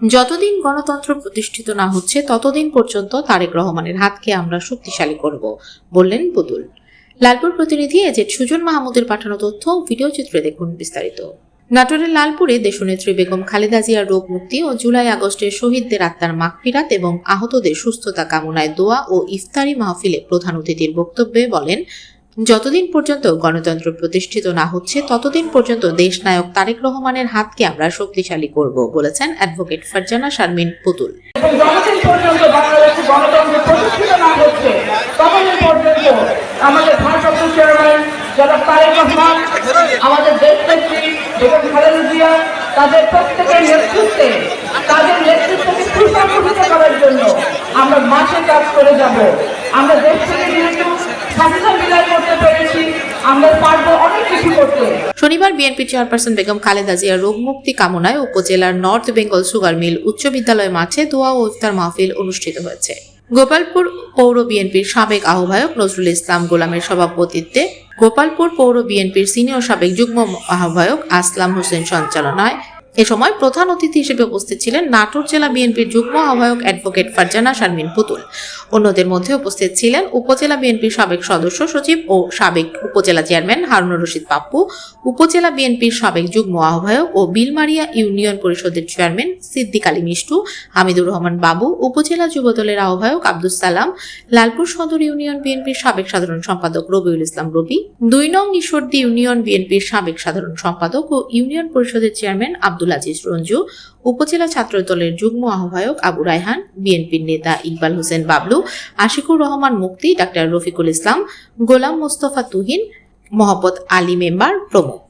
যতদিন গণতন্ত্র প্রতিষ্ঠিত না হচ্ছে, ততদিন পর্যন্ত তারেক রহমানের হাতকে আমরা শক্তিশালী করব, বললেন পুতুল। লালপুর প্রতিনিধি এজেড সুজন মাহমুদের পাঠানো তথ্য ভিডিও চিত্রে দেখুন বিস্তারিত। নাটোরের লালপুরে দেশনেত্রী বেগম খালেদা জিয়ার রোগ মুক্তি ও জুলাই আগস্টের শহীদদের আত্মার মাগফিরাত এবং আহতদের সুস্থতা কামনায় দোয়া ও ইফতারি মাহফিলে প্রধান অতিথির বক্তব্যে বলেন যতদিন পর্যন্ত গণতন্ত্র প্রতিষ্ঠিত না হচ্ছে, ততদিন পর্যন্ত দেশ নায়ক তারেক রহমানের হাতকে আমরা শক্তিশালী করব, বলেছেন অ্যাডভোকেট ফারজানা শারমিন পুতুল। আমরা মাঠে কাজ করে যাব। আমরা দেশ থেকে শনিবার বিএনপি চেয়ারপারসন বেগম খালেদা জিয়ার রোগ মুক্তি কামনায় উপজেলার নর্থ বেঙ্গল সুগার মিল উচ্চ বিদ্যালয় মাঠে দোয়া ও ইফতার মাহফিল অনুষ্ঠিত হয়েছে। গোপালপুর পৌর বিএনপির সাবেক আহ্বায়ক নজরুল ইসলাম গোলামের সভাপতিত্বে গোপালপুর পৌর বিএনপির সিনিয়র সাবেক যুগ্ম আহ্বায়ক আসলাম হোসেন সঞ্চালনায় এ সময় প্রধান অতিথি হিসেবে উপস্থিত ছিলেন নাটোর জেলা বিএনপির যুগ্ম আহ্বায়ক অ্যাডভোকেট ফারজানা শারমিন পুতুল। অন্যদের মধ্যে উপস্থিত ছিলেন উপজেলা বিএনপির সাবেক সদস্য সচিব ও সাবেক উপজেলা চেয়ারম্যান হারুনুর রশিদ পাপ্পু, উপজেলা বিএনপির সাবেক যুগ্ম আহ্বায়ক ও বিলমারিয়া ইউনিয়ন পরিষদের চেয়ারম্যান সিদ্দিক আলী মিষ্টু, হামিদুর রহমান বাবু, উপজেলা যুবদলের আহ্বায়ক আব্দুল সালাম, লালপুর সদর ইউনিয়ন বিএনপির সাবেক সাধারণ সম্পাদক রবিউল ইসলাম রবি, দুই নং ঈশ্বরদী ইউনিয়ন বিএনপির সাবেক সাধারণ সম্পাদক ও ইউনিয়ন পরিষদের চেয়ারম্যান আব্দুল আজিজ রঞ্জু, উপজেলা ছাত্র দলের যুগ্ম আহ্বায়ক আবু রায়হান, বিএনপির নেতা ইকবাল হোসেন বাবলু, আশিকুর রহমান মুক্তি, ডাক্তার রফিকুল ইসলাম, গোলাম মোস্তফা তুহিন, মোহাম্মদ আলী মেম্বার প্রমুখ।